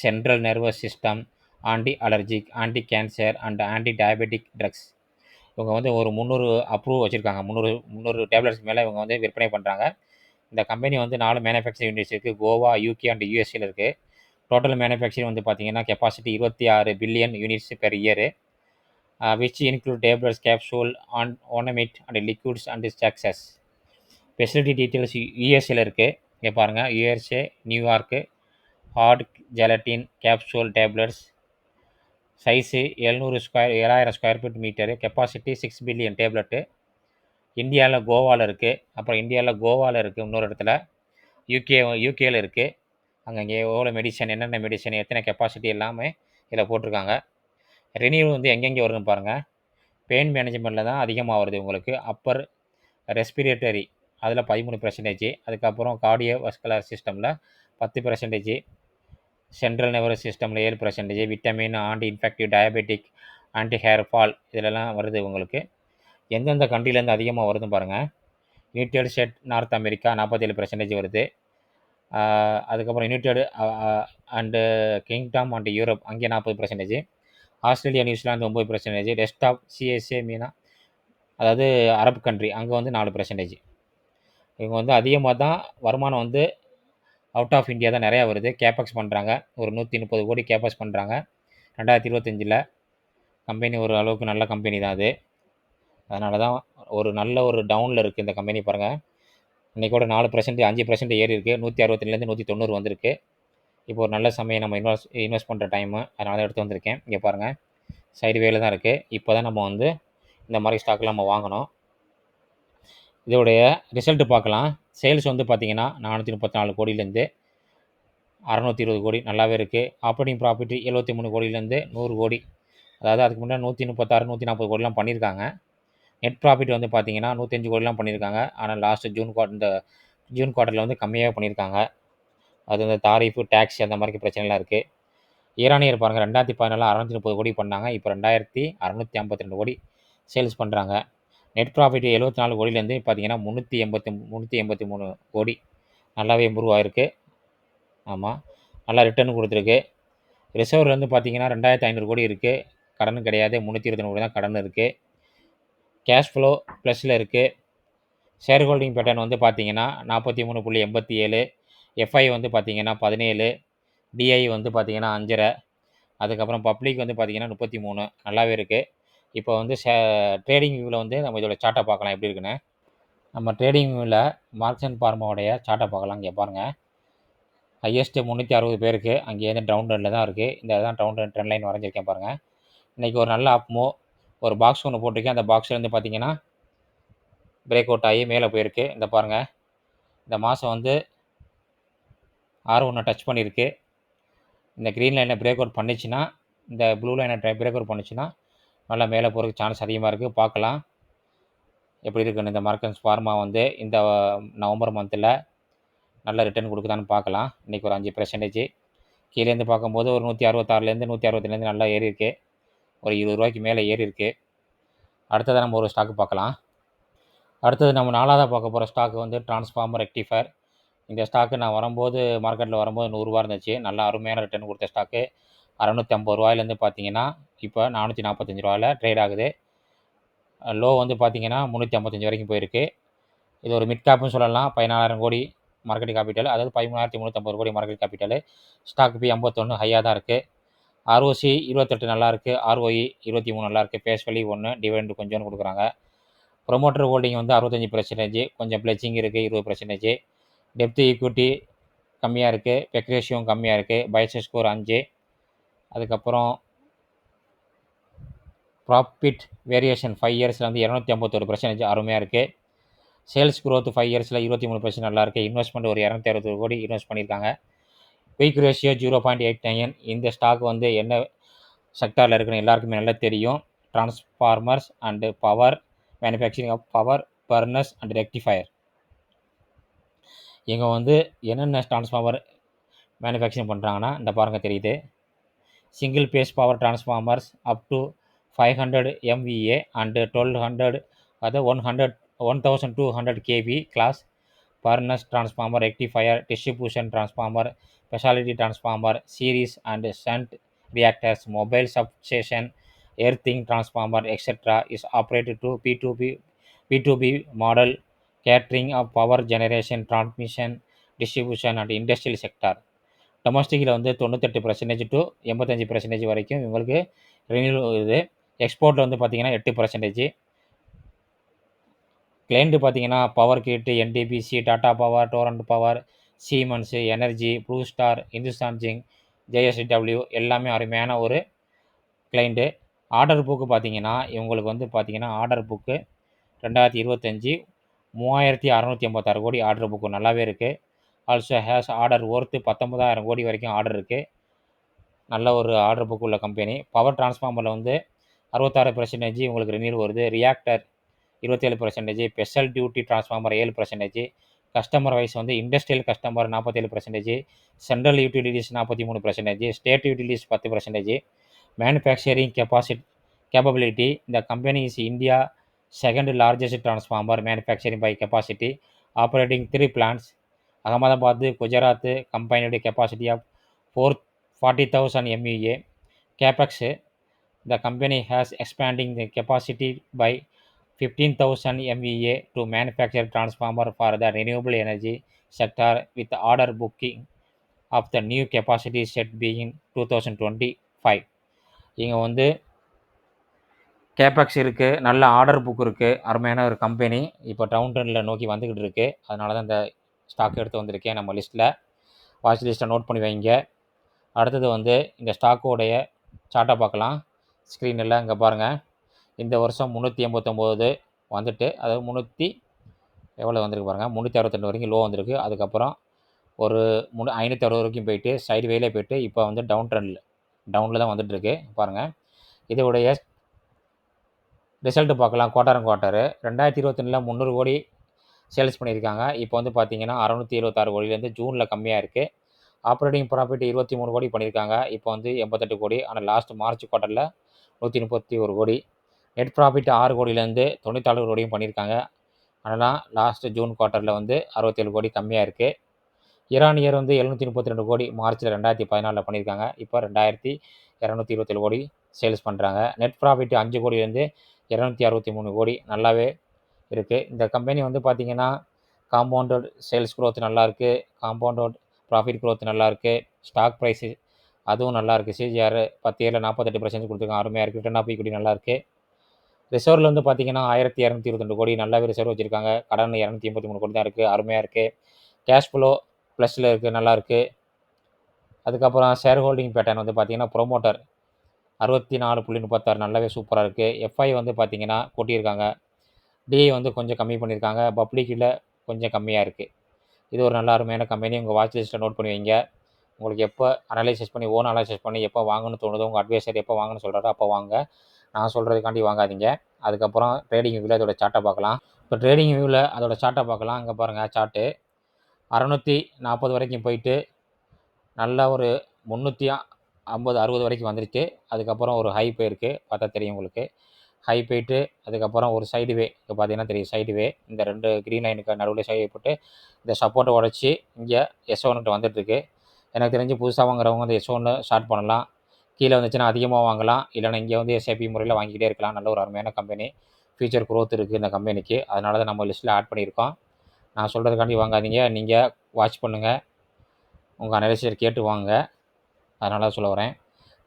central nervous system anti allergic anti cancer and anti diabetic drugs. இவங்க வந்து ஒரு முந்நூறு approve வச்சுருக்காங்க. முந்நூறு முந்நூறு டேப்லெட்ஸ்க்கு மேலே இவங்க வந்து விற்பனை பண்ணுறாங்க இந்த கம்பெனி வந்து நாலு மேனுஃபேக்சரிங் யூனிட்ஸ் இருக்குது கோவா யூகே அண்ட் யூஎஸ்சியில் இருக்குது டோட்டல் மேனுஃபேக்சரிங் வந்து பார்த்திங்கன்னா கெப்பாசிட்டி இருபத்தி ஆறு billion units per year which include tablets capsule on ointment and liquids and ஸ்டாக்ஸஸ் facility details யூஎஸ்சியில் இருக்குது இங்கே பாருங்கள் USA New York hard gelatin capsule tablets size எழுநூறு ஸ்கொயர் ஏழாயிரம் square feet metre capacity six billion tablet. இந்தியாவில் கோவாவில் இருக்குது அப்புறம் இந்தியாவில் கோவாவில் இருக்குது இன்னொரு இடத்துல. யூகே யூகேயில் இருக்குது அங்கங்கே எவ்வளோ மெடிசன் என்னென்ன மெடிசன் எத்தனை கெப்பாசிட்டி எல்லாமே இதில் போட்டிருக்காங்க. ரெனியூ வந்து எங்கெங்கே வருதுன்னு பாருங்கள் பெயின் மேனேஜ்மெண்ட்டில் தான் அதிகமாக வருது உங்களுக்கு. அப்பர் ரெஸ்பிரேட்டரி அதில் பதிமூணு பர்சன்டேஜ் அதுக்கப்புறம் கார்டியோ வஸ்குலர் சிஸ்டமில் பத்து பர்சன்டேஜ் சென்ட்ரல் நர்வஸ் சிஸ்டமில் ஏழு percentage vitamin anti infective diabetic anti hair fall இதிலெல்லாம் வருது உங்களுக்கு. எந்தெந்த கண்ட்ரிலேருந்து அதிகமாக வருதுன்னு பாருங்கள் யுனைடெட் ஸ்டேட் நார்த் அமெரிக்கா நாற்பத்தேழு பர்சன்டேஜ் வருது. அதுக்கப்புறம் united and kingdom and Europe அங்கே நாற்பது பர்சன்டேஜ் ஆஸ்திரேலியா நியூசிலாந்து ஒம்பது percentage rest of CSA MENA அதாவது அரபு கண்ட்ரி அங்கே வந்து நாலு பர்சன்டேஜ் இவங்க வந்து அதிகமாக தான் வருமானம் வந்து அவுட் ஆஃப் இந்தியா தான் நிறையா வருது. கேபக்ஸ் பண்ணுறாங்க ஒரு நூற்றி முப்பது கோடி கேபக்ஸ் பண்ணுறாங்க ரெண்டாயிரத்தி இருபத்தஞ்சில் கம்பெனி ஒரு அளவுக்கு நல்ல கம்பெனி தான் அது. அதனால தான் ஒரு நல்ல ஒரு டவுனில் இருக்குது இந்த கம்பெனி பாருங்கள் இன்றைக்கோட நாலு பர்சன்ட் அஞ்சு பர்சன்ட் ஏறி இருக்குது நூற்றி அறுபத்திலேருந்து நூற்றி தொண்ணூறு வந்திருக்கு. இப்போ ஒரு நல்ல சமயம் நம்ம இன்வெஸ்ட் இன்வெஸ்ட் பண்ணுற டைமு அதனால தான் எடுத்து வந்திருக்கேன். இங்கே பாருங்கள் சைடு வேல தான் இருக்குது இப்போ தான் நம்ம வந்து இந்த மாதிரி ஸ்டாக்லாம் நம்ம வாங்கணும். இதோடைய ரிசல்ட்டு பார்க்கலாம். சேல்ஸ் வந்து பார்த்தீங்கன்னா நானூற்றி முப்பத்தி நாலு கோடியிலேருந்து அறநூற்றி இருபது கோடி நல்லாவே இருக்குது ஆப்ரேட்டிங் ப்ராஃபிட் எழுபத்தி மூணு கோடியிலேருந்து நூறு கோடி. அதாவது அதுக்கு முன்னாடி நூற்றி முப்பத்தாறு நூற்றி நாற்பது கோடிலாம் பண்ணியிருக்காங்க. நெட் ப்ராஃபிட் வந்து பார்த்திங்கன்னா நூற்றஞ்சு கோடிலாம் பண்ணியிருக்காங்க. ஆனால் லாஸ்ட்டு ஜூன் குவார்ட் இந்த ஜூன் குவார்ட்டரில் வந்து கம்மியாக பண்ணியிருக்காங்க. அது இந்த தாரிஃபு டேக்ஸ் அந்த மாதிரி பிரச்சனைலாம் இருக்குது ஈரானியர் பாருங்கள் ரெண்டாயிரத்தி பதினாலில் அறநூற்றி முப்பது கோடி பண்ணாங்க. இப்போ ரெண்டாயிரத்தி அறநூற்றி ஐம்பத்தி ரெண்டு கோடி சேல்ஸ் பண்ணுறாங்க நெட் ப்ராஃபிட் எழுபத்தி நாலு கோடியிலேருந்து பார்த்தீங்கன்னா முந்நூற்றி எண்பத்தி முந்நூற்றி எண்பத்தி மூணு கோடி. நல்லாவே இம்ப்ரூவ் ஆகிருக்கு ஆமாம் நல்லா ரிட்டர்ன் கொடுத்துருக்கு. ரிசர்வ்லேருந்து பார்த்தீங்கன்னா ரெண்டாயிரத்தி ஐநூறு கோடி இருக்குது கடன் கிடையாது. முந்நூற்றி இருபத்தி கோடி தான் கடன் இருக்குது கேஷ் ஃப்ளோ ப்ளஸில் இருக்குது ஷேர் ஹோல்டிங் பேட்டர்ன் வந்து பார்த்தீங்கன்னா நாற்பத்தி மூணு புள்ளி எண்பத்தி ஏழு. எஃப்ஐ வந்து பார்த்தீங்கன்னா பதினேழு. டிஐ வந்து பார்த்தீங்கன்னா அஞ்சரை. அதுக்கப்புறம் பப்ளிக் வந்து பார்த்தீங்கன்னா முப்பத்தி மூணு. நல்லாவே இருக்குது இப்போ வந்து ஷே ட்ரேடிங் வியூவில் வந்து நம்ம இதோட சார்ட்டை பார்க்கலாம். எப்படி இருக்குன்னு? நம்ம ட்ரேடிங் வியூவில் மார்க்ஸ் அண்ட் பார்மாவோடைய சார்ட்டை பார்க்கலாம். இங்கே பாருங்கள் ஹையஸ்ட்டு முந்நூற்றி அறுபது பேருக்கு அங்கேருந்து டவுன் ட்ரெண்டில் தான் இருக்குது இந்த தான் டவுன் ட்ரெண்ட் ட்ரெண்ட் லைன் வரைஞ்சிருக்கேன் பாருங்கள் இன்றைக்கி ஒரு நல்ல அப்மோ ஒரு பாக்ஸ் ஒன்று போட்டிருக்கேன். அந்த பாக்ஸ்லேருந்து பார்த்தீங்கன்னா பிரேக் அவுட் ஆகி மேலே போயிருக்கு. இந்த பாருங்கள் இந்த மாதம் வந்து ஆறு ஒன்று டச் பண்ணியிருக்கு. இந்த க்ரீன் லைனை பிரேக் அவுட் பண்ணிச்சுன்னா இந்த ப்ளூ லைனை ட்ரை பிரேக் அவுட் பண்ணிச்சுன்னா நல்லா மேலே போகிறதுக்கு சான்ஸ் அதிகமாக இருக்குது பார்க்கலாம். எப்படி இருக்குன்னு இந்த மார்க்கன்ஸ் ஃபார்மா வந்து இந்த நவம்பர் மந்தில் நல்ல ரிட்டர்ன் கொடுக்குதான்னு பார்க்கலாம். இன்றைக்கி ஒரு அஞ்சு பெர்சன்டேஜ் கீழேருந்து பார்க்கும்போது ஒரு நூற்றி அறுபத்தாறுலேருந்து நூற்றி அறுபத்துலேருந்து நல்லா ஏறி இருக்கு. ஒரு இருபது ரூபாய்க்கு மேலே ஏறி இருக்குது அடுத்ததாக நம்ம ஒரு ஸ்டாக்கு பார்க்கலாம். அடுத்தது நம்ம நாலாவதாக பார்க்க போகிற ஸ்டாக்கு வந்து டிரான்ஸ்ஃபார்மர் ரெக்டிஃபயர் இந்த ஸ்டாக்கு நான் வரும்போது மார்க்கெட்டில் வரும்போது நூறுரூவா இருந்துச்சு. நல்லா அருமையான ரிட்டர்ன் கொடுத்த ஸ்டாக்கு அறநூற்றி ஐம்பது ரூபாயிலேருந்து பார்த்தீங்கன்னா இப்போ நானூற்றி நாற்பத்தஞ்சு ரூபாயில் ட்ரேட் ஆகுது. லோ வந்து பார்த்தீங்கன்னா முந்நூற்றி ஐம்பத்தஞ்சு வரைக்கும் போயிருக்கு. இது ஒரு மிட் கேப்னு சொல்லலாம். பதினாலாயிரம் கோடி மார்க்கெட் கேபிட்டல் அதாவது பதிமூணாயிரத்தி முந்நூற்றம்பது கோடி மார்க்கெட் கேபிட்டல் ஸ்டாக் பி ஐம்பத்தொன்று ஹையாக தான் இருக்குது ஆர்ஓசி இருபத்தெட்டு நல்லாயிருக்கு ஆர்ஓஇ இருபத்தி மூணு நல்லாயிருக்கு இருக்குது பேஸ் ஒன்று டிவிடெண்ட் கொஞ்சோன்னு கொடுக்குறாங்க. ப்ரொமோட்டர் ஹோல்டிங் வந்து அறுபத்தஞ்சி பர்சன்டேஜ் கொஞ்சம் பிளச்சிங் இருக்குது இருபது பர்சன்டேஜ் டெப்த் ஈக்விட்டி கம்மியாக இருக்குது பெக்ரேஷியும் கம்மியாக இருக்குது பைசஸ் ஸ்கோர் அஞ்சு. அதுக்கப்புறம் ப்ராஃபிட் வேரியேஷன் ஃபைவ் இயர்ஸில் வந்து இரநூத்தி ஐம்பத்தொரு பர்சன்டேஜ் அருமையாக இருக்குது சேல்ஸ் க்ரோத் ஃபைவ் இயர்ஸில் இருபத்தி மூணு பர்சன்ட் நல்லா இருக்குது இன்வெஸ்ட்மெண்ட் ஒரு இரநூத்தி அறுபது கோடி இன்வெஸ்ட் பண்ணியிருக்காங்க. Quick ratio zero point eight nine இந்த ஸ்டாக் வந்து என்ன செக்டாரில் இருக்குன்னு எல்லாருக்குமே நல்லா தெரியும். Transformers and power manufacturing of power furnace and rectifier இங்கே வந்து என்னென்ன டிரான்ஸ்ஃபார்மர் மேனுஃபேக்சரிங் பண்ணுறாங்கன்னா இந்த பாருங்கள் தெரியுது. Single phase power transformers up to five hundred MVA and twelve hundred அதாவது one hundred one thousand two hundred KV class furnace transformer rectifier distribution transformer speciality transformer series and shunt reactors, mobile substation, earthing transformer, etc. is operated to P2B, P2B model catering of power generation, transmission, distribution and industrial sector. டொமஸ்டிக்கில் வந்து தொண்ணூத்தெட்டு percentage to எண்பத்தஞ்சு percentage வரைக்கும் இவங்களுக்கு renew இது எக்ஸ்போர்ட்டில் வந்து பார்த்தீங்கன்னா எட்டு பர்சன்டேஜ் கிளைண்ட்டு பார்த்தீங்கன்னா power grid NTPC Tata power Torrent power Siemens energy blue star Hindustan zinc JSW எல்லாமே அருமையான ஒரு கிளைண்ட்டு ஆர்டர் புக்கு பார்த்தீங்கன்னா இவங்களுக்கு வந்து பார்த்தீங்கன்னா ஆர்டர் புக்கு ரெண்டாயிரத்தி இருபத்தஞ்சி மூவாயிரத்தி அறநூற்றி ஐம்பத்தாறு கோடி ஆர்டர் புக்கு நல்லாவே இருக்குது ஆல்சோ ஹேஸ் ஆர்டர் ஒர்த்து பத்தொன்பதாயிரம் கோடி வரைக்கும் ஆர்டர் இருக்குது நல்ல ஒரு ஆர்டர் புக்கு உள்ள கம்பெனி பவர் டிரான்ஸ்ஃபார்மரில் வந்து அறுபத்தாறு பர்சன்டேஜ் உங்களுக்கு ரினியூல் வருது. ரியாக்டர் இருபத்தேழு பர்சன்டேஜ் ஸ்பெஷல் டியூட்டி டிரான்ஸ்ஃபார்மர் ஏழு பர்சன்டேஜ் கஸ்டமர் வைஸ் வந்து இண்டஸ்ட்ரியல் கஸ்டமர் நாற்பத்தேழு பர்சன்டேஜ் சென்ட்ரல் யூட்டிலிட்டிஸ் நாற்பத்தி மூணு பர்சன்டேஜ் ஸ்டேட் யூட்டிலிட்டிஸ் பத்து பர்சன்டேஜ் மேனுஃபேக்சரிங் கெப்பாசிட் கேப்பபிலிட்டி இந்த company is India second largest transformer manufacturing by capacity operating three plants Ahmedabad Gujarat கம்பெனியுடைய capacity of four forty thousand MVA capex the company has expanding the capacity by 15,000 MVA to manufacture transformer for the renewable energy sector with order booking of the new capacity set being 2025 இங்கே வந்து கேபக்ஸ் இருக்குது நல்ல order book இருக்குது அருமையான ஒரு company இப்போ down ட்ரெண்டில் நோக்கி வந்துக்கிட்டு இருக்குது அதனால தான் இந்த ஸ்டாக் எடுத்து வந்திருக்கேன் நம்ம லிஸ்ட்டில் வாட்ச் லிஸ்ட்டை நோட் பண்ணி வைங்க. அடுத்தது வந்து இந்த ஸ்டாக்கோடைய சார்ட்டை பார்க்கலாம். ஸ்க்ரீனில் இங்கே பாருங்கள் இந்த வருஷம் முந்நூற்றி எண்பத்தொம்போது வந்துட்டு அதாவது முந்நூற்றி எவ்வளோ வந்திருக்கு பாருங்கள் முந்நூற்றி அறுபத்தெண்டு வரைக்கும் லோ வந்திருக்கு. அதுக்கப்புறம் ஒரு முன் ஐநூற்றி அறுபது வரைக்கும் போயிட்டு சைடு வேலே போயிட்டு இப்போ வந்து டவுன் ட்ரெண்டில் டவுனில் தான் வந்துட்டுருக்கு. பாருங்கள் இதோடைய ரிசல்ட்டு பார்க்கலாம். குவார்டர் குவார்ட்டரு ரெண்டாயிரத்தி இருபத்தொன்னில் முந்நூறு கோடி சேல்ஸ் பண்ணியிருக்காங்க. இப்போ வந்து பார்த்தீங்கன்னா அறநூற்றி எழுபத்தாறு கோடியிலேருந்து ஜூனில் கம்மியாக இருக்குது ஆப்ரேட்டிங் ப்ராஃபிட் இருபத்தி மூணு கோடி பண்ணியிருக்காங்க. இப்போ வந்து எண்பத்தெட்டு கோடி. ஆனால் லாஸ்ட் மார்ச் குவார்ட்டரில் நூற்றி முப்பத்தி ஒரு கோடி. நெட் ப்ராஃபிட் ஆறு கோடியிலேருந்து தொண்ணூத்தாறு கோடியும் பண்ணியிருக்காங்க. ஆனால் லாஸ்ட்டு ஜூன் குவார்ட்டரில் வந்து அறுபத்தேழு கோடி கம்மியாக இருக்குது ஈரான் இயர் வந்து எழுநூற்றி முப்பத்தி ரெண்டு கோடி. மார்ச்சில் ரெண்டாயிரத்தி பதினாலில் பண்ணியிருக்காங்க. இப்போ ரெண்டாயிரத்தி இரநூத்தி இருபத்தேழு கோடி சேல்ஸ் பண்ணுறாங்க நெட் ப்ராஃபிட் அஞ்சு கோடியிலேருந்து இரநூத்தி அறுபத்தி மூணு கோடி. நல்லாவே இருக்குது இந்த கம்பெனி வந்து பார்த்திங்கன்னா காம்பவுண்டட் சேல்ஸ் க்ரோத் நல்லாயிருக்கு காம்பவுண்டட் ப்ராஃபிட் க்ரோத் நல்லாயிருக்கு ஸ்டாக் ப்ரைஸு அதுவும் நல்லாயிருக்கு. சிஜிஆர் பத்து ஏழில் நாற்பத்தெட்டு பர்சன்ட் கொடுத்துருக்காங்க. அருமையாக இருக்குது ரிட்டர்ன் ஆஃப் நல்லா நல்லாயிருக்கு. ரிசர்வில் வந்து பார்த்தீங்கன்னா ஆயிரத்தி இரநூத்தி இருபத்தெண்டு கோடி நல்லாவே ரிசர்வ் வச்சுருக்காங்க. கடன் இரநூத்தி எண்பத்தி மூணு கோடி தான் இருக்குது அருமையாக இருக்குது கேஷ் ஃப்ளோ ப்ளஸில் இருக்குது நல்லாயிருக்கு. அதுக்கப்புறம் ஷேர் ஹோல்டிங் பேட்டர்ன் வந்து பார்த்தீங்கன்னா ப்ரொமோட்டர் அறுபத்தி நாலு புள்ளி முப்பத்தாறு நல்லாவே சூப்பராக இருக்குது எஃப்ஐ வந்து பார்த்திங்கன்னா கூட்டியிருக்காங்க. டிஐ வந்து கொஞ்சம் கம்மி பண்ணியிருக்காங்க. பப்ளிக்கில் கொஞ்சம் கம்மியாக இருக்குது இது ஒரு நல்ல அருமையான கம்பெனி உங்கள் வாட்ச் லிஸ்ட்டில் நோட் பண்ணி வைங்க. உங்களுக்கு எப்போ அனலைசிஸ் பண்ணி ஓன் அனலைசிஸ் பண்ணி எப்போ வாங்கணும்னு தோணுதோ உங்கள் அட்வைசர் எப்போ வாங்கணும்னு சொல்கிறாரோ அப்போ வாங்க. நான் சொல்கிறதுக்காண்டி வாங்காதீங்க. அதுக்கப்புறம் ட்ரேடிங் வியூவில் அதோட சார்ட்டை பார்க்கலாம். இப்போ ட்ரேடிங் வியூவில் அதோட சார்ட்டை பார்க்கலாம். அங்கே பாருங்கள் சார்ட்டு அறநூற்றி நாற்பது வரைக்கும் போயிட்டு நல்ல ஒரு முந்நூற்றி ஐம்பது அறுபது வரைக்கும் வந்துருச்சு. அதுக்கப்புறம் ஒரு ஹை போயிருக்கு பார்த்தா தெரியும் உங்களுக்கு. ஹை போயிட்டு அதுக்கப்புறம் ஒரு சைடு வே இப்போ பார்த்தீங்கன்னா தெரியும் சைடு வே இந்த ரெண்டு க்ரீன் லைனுக்கு நடுவில் சைடு போட்டு இந்த சப்போர்ட்டை உடச்சி இங்கே எஸ் ஒன்கிட்ட வந்துட்டுருக்கு எனக்கு தெரிஞ்சு புதுசாக வாங்குறவங்க வந்து எஸ் ஒன்று ஸ்டார்ட் பண்ணலாம். கீழே வந்துச்சுன்னா அதிகமாக வாங்கலாம். இல்லைன்னா இங்கே வந்து எஸ்ஐபி முறையில் வாங்கிக்கிட்டே இருக்கலாம். நல்ல ஒரு அருமையான கம்பெனி ஃபியூச்சர் க்ரோத் இருக்குது இந்த கம்பெனிக்கு அதனால தான் நம்ம லிஸ்ட்டில் ஆட் பண்ணியிருக்கோம். நான் சொல்கிறதுக்காண்டி வாங்காதீங்க. நீங்கள் வாட்ச் பண்ணுங்கள் உங்கள் அனலிஸ்டர் கேட்டு வாங்க. அதனால தான் சொல்ல வரேன்.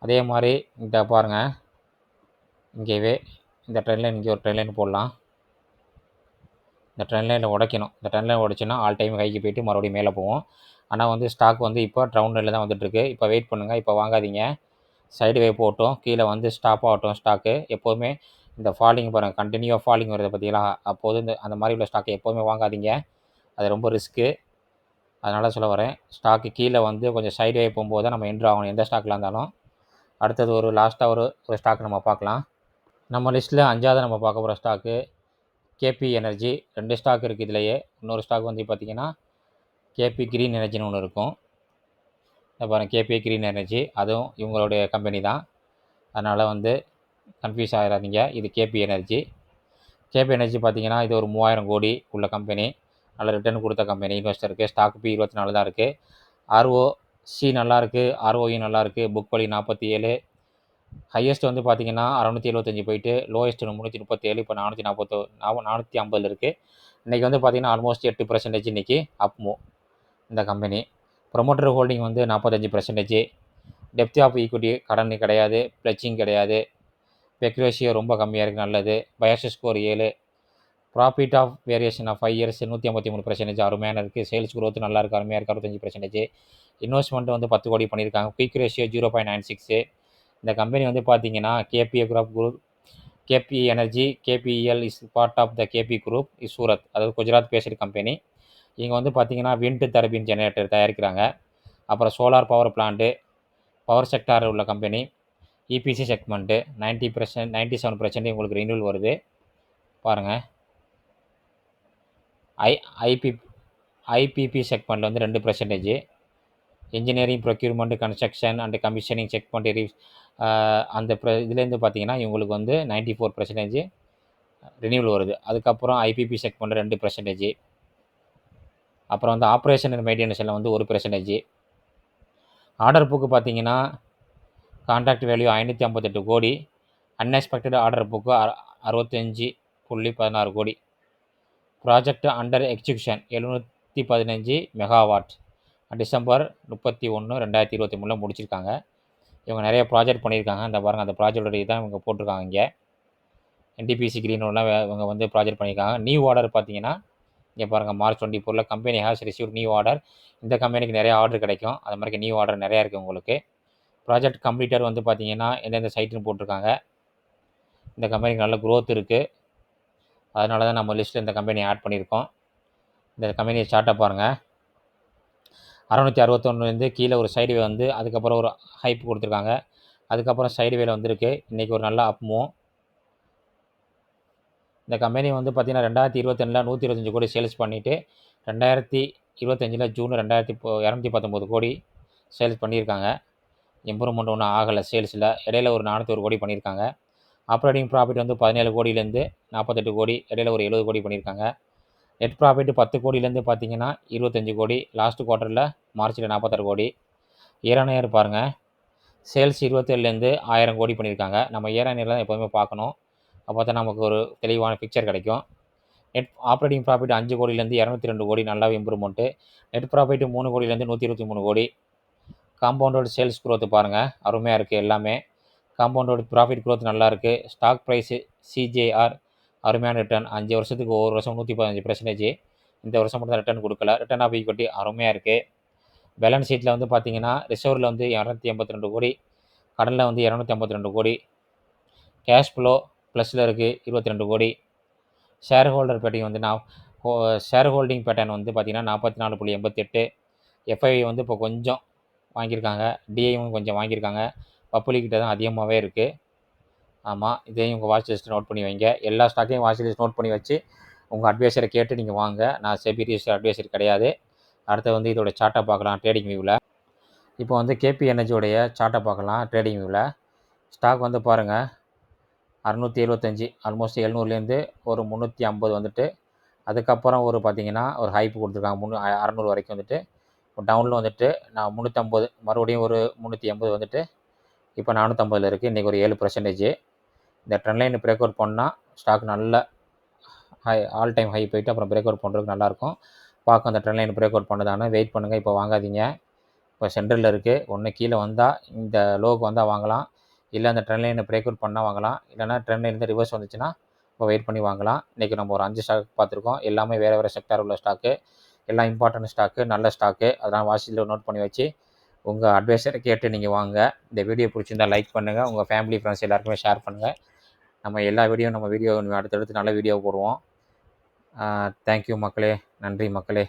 அதே மாதிரி இந்த பாருங்கள் இங்கேவே இந்த ட்ரெயின் லைன் இங்கே ஒரு ட்ரெயின் லைன் போடலாம். இந்த ட்ரெண்ட் லைனில் உடைக்கணும். இந்த ட்ரெண்ட் லைன் உடைச்சுன்னா ஆல் டைம் கைக்கு போயிட்டு மறுபடியும் மேலே போவோம். ஆனால் வந்து ஸ்டாக் வந்து இப்போ ட்ரவுன் லைனில் தான் வந்துட்டுருக்கு. இப்போ வெயிட் பண்ணுங்கள் இப்போ வாங்காதீங்க. சைடு வே போட்டோம் கீழே வந்து ஸ்டாப் ஆகட்டும் ஸ்டாக்கு எப்போதுமே இந்த ஃபாலிங் பாருங்கள் கண்டினியூவாக ஃபாலிங் வருது பார்த்தீங்களா? அப்போது இந்த அந்த மாதிரி உள்ள ஸ்டாக்கை எப்போதுமே வாங்காதீங்க. அது ரொம்ப ரிஸ்க்கு அதனால் சொல்ல வரேன். ஸ்டாக்கு கீழே வந்து கொஞ்சம் சைடு வே போகும்போது தான் நம்ம என்ட்ரு ஆகணும். எந்த ஸ்டாக்கில் இருந்தாலும். அடுத்தது ஒரு லாஸ்ட்டாக ஒரு ஒரு ஸ்டாக் நம்ம பார்க்கலாம். நம்ம லிஸ்ட்டில் அஞ்சாவது நம்ம பார்க்க போகிற ஸ்டாக்கு கேபி எனர்ஜி ரெண்டு ஸ்டாக் இருக்குது இதுலையே. இன்னொரு ஸ்டாக் வந்து பார்த்திங்கன்னா கேபி க்ரீன் எனர்ஜின்னு ஒன்று இருக்கும். பாருங்கள் கேபி க்ரீன் எனர்ஜி அதுவும் இவங்களுடைய கம்பெனி தான். அதனால் வந்து கன்ஃபியூஸ் ஆகிடாதீங்க இது கேபி எனர்ஜி கேபி எனர்ஜி பார்த்தீங்கன்னா இது ஒரு மூவாயிரம் கோடி உள்ள கம்பெனி நல்ல ரிட்டர்ன் கொடுத்த கம்பெனி இன்வெஸ்டருக்கு ஸ்டாக் பி இருபத்தி நாலு தான் இருக்குது ஆர்ஓ சி நல்லாயிருக்கு ஆர்ஓஇ நல்லாயிருக்கு புக் வழி நாற்பத்தி ஏழு. ஹையஸ்ட் வந்து பார்த்தீங்கன்னா அறநூற்றி எழுபத்தஞ்சி போயிட்டு லோயஸ்ட் முந்நூற்றி முப்பத்தேழு இப்போ நானூற்றி நாற்பத்தோ நானூற்றி ஐம்பதில் இருக்குது இன்றைக்கி வந்து பார்த்தீங்கன்னா ஆல்மோஸ்ட் எட்டு பர்சன்டேஜ் இன்றைக்கி அப்மோ இந்த கம்பெனி ப்ரொமோட்டர் ஹோல்டிங் வந்து நாற்பத்தஞ்சு பர்சன்டேஜ் டெப்த் ஆஃப் ஈக்விட்டி கடன் கிடையாது ப்ளச்சிங் கிடையாது. பெக்ரேஷியோ ரொம்ப கம்மியாக இருக்குது நல்லது. பயாஸ் ஸ்கோர் ஏழு. Profit of variation of five years நூற்றி ஐம்பத்தி மூணு பர்சன்டேஜ் அருமையான இருக்குது சேல்ஸ் க்ரோத் நல்லா இருக்குது அருமையாக இருக்குது அறுபத்தஞ்சு பர்சன்டேஜ் இன்வெஸ்ட்மெண்ட் வந்து பத்து கோடி பண்ணியிருக்காங்க. Quick ratio zero point nine six இந்த கம்பெனி வந்து பார்த்தீங்கன்னா KPA group group KP energy KPL is part of the KP group is Surat அதாவது குஜராத் பேஸ்டு கம்பெனி இங்கே வந்து பார்த்தீங்கன்னா விண்ட் தரபின் ஜெனரேட்டர் தயாரிக்கிறாங்க. அப்புறம் solar power plant power sector உள்ள company EPC segment ninety percent ninety seven percent உங்களுக்கு renewal வருது. பாருங்கள் ஐ ஐபி ஐபிபி செக்மெண்ட் வந்து ரெண்டு percentage engineering procurement construction and commissioning segment அந்த ப்ர இதுலேருந்து பார்த்தீங்கன்னா இவங்களுக்கு வந்து நைன்ட்டி ஃபோர் பர்சன்டேஜ் ரினியூவல் வருது. அதுக்கப்புறம் ஐபிபி செக் பண்ணுற ரெண்டு பர்சன்டேஜ் அப்புறம் வந்து ஆப்ரேஷன் அண்ட் மெயின்டெனன்ஸில் வந்து ஒரு பர்சன்டேஜ் ஆர்டர் புக்கு பார்த்தீங்கன்னா கான்ட்ராக்ட் வேல்யூ ஐநூற்றி ஐம்பத்தெட்டு கோடி. அன்எக்ஸ்பெக்டட் ஆர்டர் புக்கு அறுபத்தஞ்சி புள்ளி பதினாறு கோடி. ப்ராஜெக்ட் அண்டர் எக்ஸிக்யூஷன் எழுநூற்றி பதினஞ்சு மெகாவாட் டிசம்பர் முப்பத்தி ஒன்று ரெண்டாயிரத்தி இருபத்தி மூணில் முடிச்சிருக்காங்க. இவங்க நிறைய ப்ராஜெக்ட் பண்ணியிருக்காங்க. அந்த பாருங்கள் அந்த ப்ராஜெக்டோட இதான் இவங்க போட்டிருக்காங்க இங்கே. என்டிபிசி கிரீனோடலாம் இவங்க வந்து ப்ராஜெக்ட் பண்ணியிருக்காங்க. நியூ ஆர்டர் பார்த்தீங்கன்னா இங்கே பாருங்கள் மார்ச் டுவெண்ட்டி ஃபோரில் company has receive new order இந்த கம்பெனிக்கு நிறைய ஆர்டர் கிடைக்கும். அது மாதிரி நியூ ஆர்டர் நிறையா இருக்குது உங்களுக்கு. ப்ராஜெக்ட் கம்ப்ளீட்டர் வந்து பார்த்தீங்கன்னா எந்தெந்த சைட்டுன்னு போட்டிருக்காங்க. இந்த கம்பெனிக்கு நல்ல க்ரோத் இருக்குது அதனால தான் நம்ம லிஸ்ட்டில் இந்த கம்பெனி ஆட் பண்ணியிருக்கோம். இந்த கம்பெனியை சார்ட்டை பாருங்கள் அறநூற்றி அறுபத்தொன்னுலேருந்து கீழே ஒரு சைடுவே வந்து அதுக்கப்புறம் ஒரு ஹைப் கொடுத்துருக்காங்க. அதுக்கப்புறம் சைடுவேல வந்திருக்கு. இன்றைக்கி ஒரு நல்ல அப்மோ இந்த கம்பெனி வந்து பார்த்திங்கன்னா ரெண்டாயிரத்தி இருபத்தெண்டில் நூற்றி இருபத்தஞ்சி கோடி சேல்ஸ் பண்ணிவிட்டு ரெண்டாயிரத்தி இருபத்தஞ்சில் ஜூன் ரெண்டாயிரத்தி இரநூத்தி பத்தொம்போது கோடி சேல்ஸ் பண்ணியிருக்காங்க. இம்ப்ரூவ்மெண்ட் ஒன்றும் ஆகலை சேல்ஸில் இடையில ஒரு நானூற்றி ஒரு கோடி பண்ணியிருக்காங்க. ஆப்ரேட்டிங் ப்ராஃபிட் வந்து பதினேழு கோடியிலேருந்து நாற்பத்தெட்டு கோடி இடையில ஒரு எழுபது கோடி பண்ணியிருக்காங்க. நெட் ப்ராஃபிட் பத்து கோடியிலேருந்து பார்த்தீங்கன்னா இருபத்தஞ்சி கோடி. லாஸ்ட் குவார்ட்டரில் மார்ச்சில் நாற்பத்தாறு கோடி. இயர் பாருங்கள் சேல்ஸ் இருபத்தேழுலேருந்து ஆயிரம் கோடி பண்ணியிருக்காங்க. நம்ம இயர் தான் எப்போதுமே பார்க்கணும். அப்போ தான் நமக்கு ஒரு தெளிவான பிக்சர் கிடைக்கும். நெட் ஆப்ரேட்டிங் ப்ராஃபிட் அஞ்சு கோடியிலேருந்து இரநூத்தி ரெண்டு கோடி. நல்லாவே இம்ப்ரூவ்மெண்ட்டு நெட் ப்ராஃபிட் மூணு கோடியிலேருந்து நூற்றி இருபத்தி மூணு கோடி. காம்பவுண்டோட சேல்ஸ் growth பாருங்கள் அருமையாக இருக்குது எல்லாமே. காம்பவுண்டோட ப்ராஃபிட் க்ரோத் நல்லா இருக்குது ஸ்டாக் ப்ரைஸு சிஜேஆர் அருமையான ரிட்டர்ன் அஞ்சு வருஷத்துக்கு ஒவ்வொரு வருஷம் நூற்றி பதினஞ்சு பர்சன்டேஜ் இந்த வருஷம் மட்டும் தான் ரிட்டர்ன் கொடுக்கல. ரிட்டர்ன் ஆஃப் ஈக்விட்டி அருமையாக இருக்குது பேலன்ஸ் ஷீட்டில் வந்து பார்த்தீங்கன்னா ரிசர்வில் வந்து இரநூத்தி எண்பத்தி ரெண்டு கோடி. கடனில் வந்து இரநூத்தி ஐம்பத்தி ரெண்டு கோடி. கேஷ் ஃப்ளோ ப்ளஸில் இருக்குது இருபத்தி ரெண்டு கோடி. ஷேர் ஹோல்டர் பேட்டிங் வந்து நான் ஷேர் ஹோல்டிங் பேட்டர்ன் வந்து பார்த்திங்கன்னா நாற்பத்தி நாலு புள்ளி எண்பத்தெட்டு எஃப்ஐ வந்து இப்போ கொஞ்சம் வாங்கியிருக்காங்க. டிஐவும் கொஞ்சம் வாங்கியிருக்காங்க. பப்ளிக்கிட்ட தான் அதிகமாகவே இருக்குது ஆமாம் இதையும் உங்கள் வாட்ச் லிஸ்ட் நோட் பண்ணி வைங்க. எல்லா ஸ்டாக்கையும் வாட்ச் லிஸ்ட் நோட் பண்ணி வச்சு உங்கள் அட்வைசரை கேட்டு நீங்கள் வாங்க. நான் செபி ரிஜிஸ்டர் அட்வைசர் கிடையாது. அடுத்து வந்து இதோட சார்ட்டை பார்க்கலாம் ட்ரேடிங் வியூவில் இப்போ வந்து கேபி எனர்ஜியோடைய சார்ட்டை பார்க்கலாம் ட்ரேடிங் வியூவில் ஸ்டாக் வந்து பாருங்கள் அறநூற்றி எழுபத்தஞ்சி ஆல்மோஸ்ட் எழுநூறுலேருந்து ஒரு முந்நூற்றி ஐம்பது வந்துட்டு அதுக்கப்புறம் ஒரு பார்த்திங்கன்னா ஒரு ஹைப் கொடுத்துருக்காங்க. முந்நூ அறநூறு வரைக்கும் வந்துட்டு டவுனில் வந்துட்டு நான் முந்நூற்றம்பது மறுபடியும் ஒரு முந்நூற்றி ஐம்பது வந்துட்டு இப்போ நானூற்றம்பதில் இருக்குது இன்றைக்கி ஒரு ஏழு பர்சன்டேஜ் இந்த ட்ரெண்ட் லைன் பிரேக் அவுட் பண்ணால் ஸ்டாக் நல்ல ஹை ஆல் டைம் ஹை போயிட்டு அப்புறம் பிரேக் அவுட் பண்ணுறதுக்கு நல்லாயிருக்கும். பார்க்க அந்த ட்ரெண்ட் லைன் பிரேக் அவுட் பண்ணதானே? வெயிட் பண்ணுங்கள் இப்போ வாங்காதீங்க. இப்போ சென்டரில் இருக்குது ஒன்று கீழே வந்தால் இந்த லோக்கு வந்தால் வாங்கலாம். இல்லை அந்த ட்ரெண்ட் லைனை பிரேக் அவுட் பண்ணால் வாங்கலாம் இல்லைனா ட்ரெண்ட் லைன் ரிவர்ஸ் வந்துச்சுன்னா இப்போ வெயிட் பண்ணி வாங்கலாம். இன்றைக்கி நம்ம ஒரு அஞ்சு ஸ்டாக் பார்த்துருக்கோம். எல்லாமே வேறு வேறு செக்டார் உள்ள ஸ்டாக்கு எல்லாம் இம்பார்ட்டன்ட் ஸ்டாக்கு நல்ல ஸ்டாக்கு அதெல்லாம் வாட்சில் நோட் பண்ணி வச்சு உங்கள் அட்வைஸரை கேட்டு நீங்கள் வாங்க. இந்த வீடியோ பிடிச்சிருந்தால் லைக் பண்ணுங்கள் உங்கள் ஃபேமிலி ஃப்ரெண்ட்ஸ் எல்லாருக்குமே ஷேர் பண்ணுங்கள் நம்ம எல்லா வீடியோ நம்ம வீடியோ அடுத்தடுத்து நல்ல வீடியோ போடுவோம். தேங்க்யூ மக்களே. நன்றி மக்களே.